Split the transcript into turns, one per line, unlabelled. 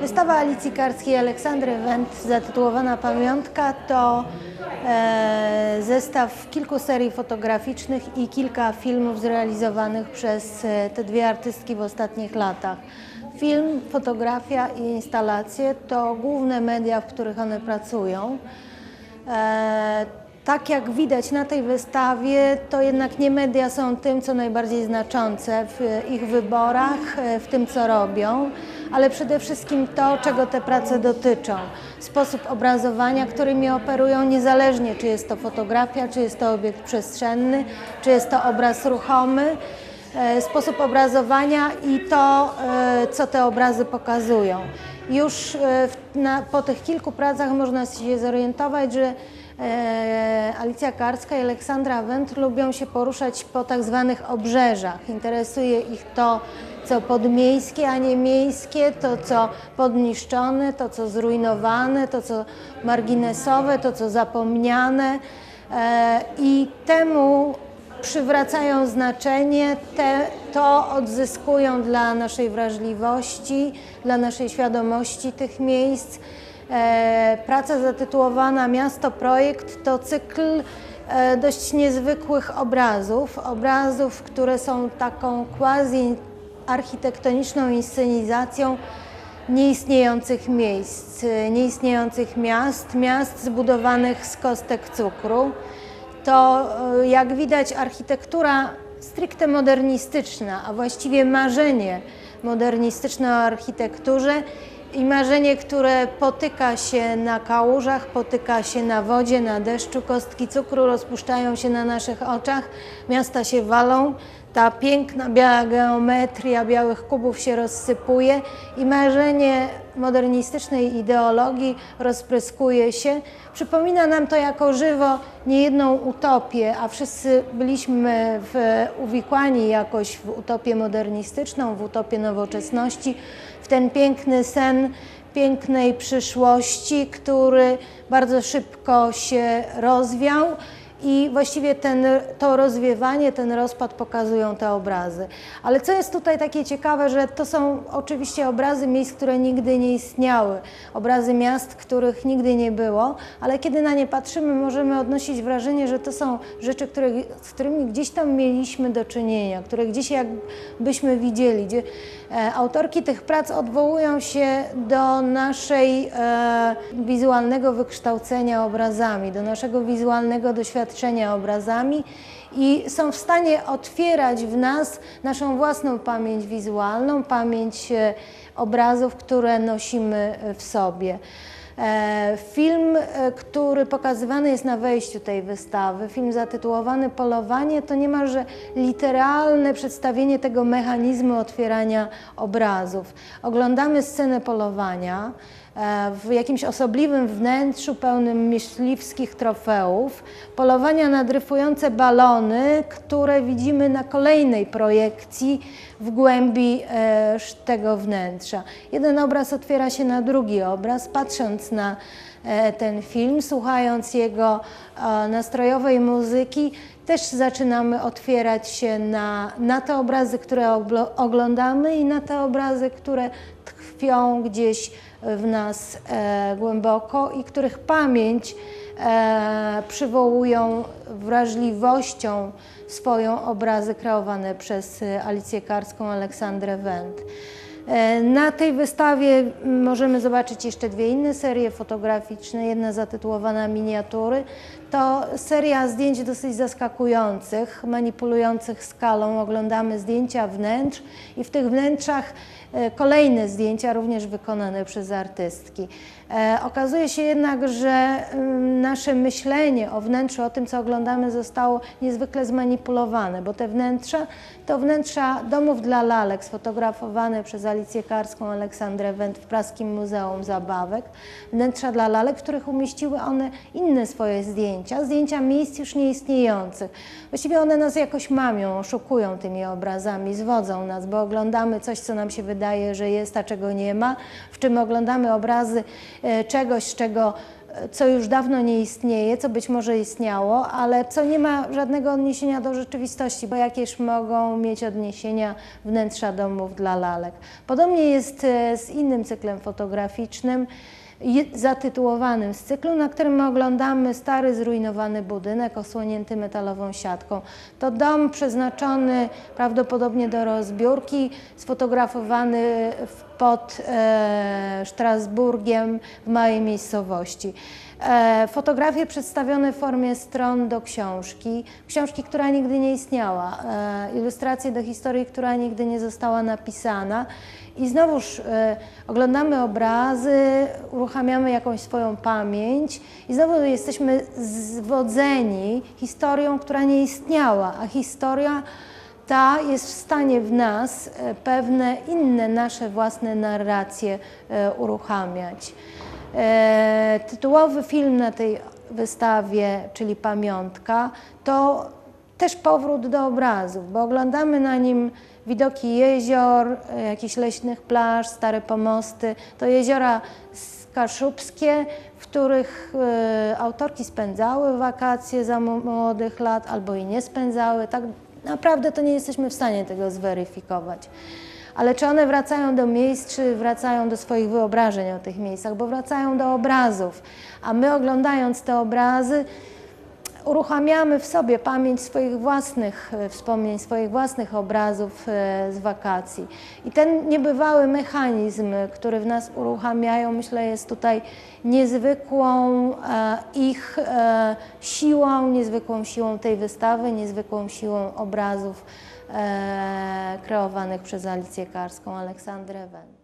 Wystawa Alicji Karskiej Aleksandry Wendt zatytułowana Pamiątka to e, zestaw kilku serii fotograficznych i kilka filmów zrealizowanych przez e, te dwie artystki w ostatnich latach. Film, fotografia i instalacje to główne media, w których one pracują. E, tak jak widać na tej wystawie, to jednak nie media są tym, co najbardziej znaczące w ich wyborach, w tym, co robią, ale przede wszystkim to, czego te prace dotyczą. Sposób obrazowania, którymi operują, niezależnie czy jest to fotografia, czy jest to obiekt przestrzenny, czy jest to obraz ruchomy e, sposób obrazowania i to, e, co te obrazy pokazują. Już e, na, po tych kilku pracach można się zorientować, że Alicja Karska i Aleksandra Wendt lubią się poruszać po tak zwanych obrzeżach. Interesuje ich to, co podmiejskie, a nie miejskie, to, co podniszczone, to, co zrujnowane, to, co marginesowe, to, co zapomniane. E, I temu przywracają znaczenie, te, to odzyskują dla naszej wrażliwości, dla naszej świadomości tych miejsc. E, praca zatytułowana Miasto Projekt to cykl e, dość niezwykłych obrazów, obrazów, które są taką quasi architektoniczną inscenizacją nieistniejących miejsc, nieistniejących miast, miast zbudowanych z kostek cukru. To e, jak widać architektura stricte modernistyczna, a właściwie marzenie modernistyczne o architekturze i marzenie, które potyka się na kałużach, potyka się na wodzie, na deszczu, kostki cukru rozpuszczają się na naszych oczach, miasta się walą, ta piękna biała geometria białych kubów się rozsypuje i marzenie modernistycznej ideologii rozpryskuje się. Przypomina nam to jako żywo niejedną utopię, a wszyscy byliśmy w, uwikłani jakoś w utopię modernistyczną, w utopię nowoczesności, w ten piękny sen pięknej przyszłości, który bardzo szybko się rozwiał. I właściwie ten, to rozwiewanie, ten rozpad pokazują te obrazy. Ale co jest tutaj takie ciekawe, że to są oczywiście obrazy miejsc, które nigdy nie istniały, obrazy miast, których nigdy nie było, ale kiedy na nie patrzymy, możemy odnosić wrażenie, że to są rzeczy, które, z którymi gdzieś tam mieliśmy do czynienia, które gdzieś jakbyśmy widzieli, gdzie e, autorki tych prac odwołują się do naszej e, wizualnego wykształcenia obrazami, do naszego wizualnego doświadczenia obrazami i są w stanie otwierać w nas naszą własną pamięć wizualną, pamięć e, obrazów, które nosimy w sobie. E, Film, e, który pokazywany jest na wejściu tej wystawy, film zatytułowany Polowanie, to niemalże literalne przedstawienie tego mechanizmu otwierania obrazów. Oglądamy scenę polowania e, w jakimś osobliwym wnętrzu pełnym myśliwskich trofeów, polowania na dryfujące balony, które widzimy na kolejnej projekcji w głębi e, tego wnętrza. Jeden obraz otwiera się na drugi obraz, patrząc na e, ten film, słuchając jego e, nastrojowej muzyki, też zaczynamy otwierać się na, na te obrazy, które oglądamy i na te obrazy, które tkwią gdzieś w nas e, głęboko i których pamięć e, przywołują wrażliwością swoją obrazy kreowane przez e, Alicję Karską, Aleksandrę Wendt. E, Na tej wystawie możemy zobaczyć jeszcze dwie inne serie fotograficzne. Jedna zatytułowana Miniatury. To seria zdjęć dosyć zaskakujących, manipulujących skalą. Oglądamy zdjęcia wnętrz i w tych wnętrzach e, kolejne zdjęcia, również wykonane przez artystki. E, Okazuje się jednak, że mm, nasze myślenie o wnętrzu, o tym, co oglądamy, zostało niezwykle zmanipulowane, bo te wnętrza to wnętrza domów dla lalek sfotografowane przez Alicję Aleksandrę Wendt w Praskim Muzeum Zabawek. Wnętrza dla lalek, w których umieściły one inne swoje zdjęcia, zdjęcia miejsc już nieistniejących. Właściwie one nas jakoś mamią, oszukują tymi obrazami, zwodzą nas, bo oglądamy coś, co nam się wydaje, że jest, a czego nie ma, w czym oglądamy obrazy e, czegoś, czego co już dawno nie istnieje, co być może istniało, ale co nie ma żadnego odniesienia do rzeczywistości, bo jakież mogą mieć odniesienia wnętrza domów dla lalek. Podobnie jest e, z innym cyklem fotograficznym zatytułowanym z cyklu, na którym my oglądamy stary, zrujnowany budynek osłonięty metalową siatką. To dom przeznaczony prawdopodobnie do rozbiórki, sfotografowany pod e, Strasburgiem w małej miejscowości. E, fotografie przedstawione w formie stron do książki, książki, która nigdy nie istniała, e, ilustracje do historii, która nigdy nie została napisana. I znowuż e, oglądamy obrazy, uruchamiamy jakąś swoją pamięć i znowu jesteśmy zwodzeni historią, która nie istniała, a historia ta jest w stanie w nas e, pewne inne nasze własne narracje e, uruchamiać. Tytułowy film na tej wystawie, czyli Pamiątka, to też powrót do obrazów, bo oglądamy na nim widoki jezior, jakichś leśnych plaż, stare pomosty. To jeziora skaszubskie, w których e, autorki spędzały wakacje za młodych lat albo i nie spędzały. Tak naprawdę to nie jesteśmy w stanie tego zweryfikować. Ale czy one wracają do miejsc, czy wracają do swoich wyobrażeń o tych miejscach, bo wracają do obrazów. A my oglądając te obrazy, uruchamiamy w sobie pamięć swoich własnych e, wspomnień, swoich własnych obrazów e, z wakacji. I ten niebywały mechanizm, który w nas uruchamiają, myślę, jest tutaj niezwykłą e, ich e, siłą, niezwykłą siłą tej wystawy, niezwykłą siłą obrazów e, kreowanych przez Alicję Karską, Aleksandrę Wen.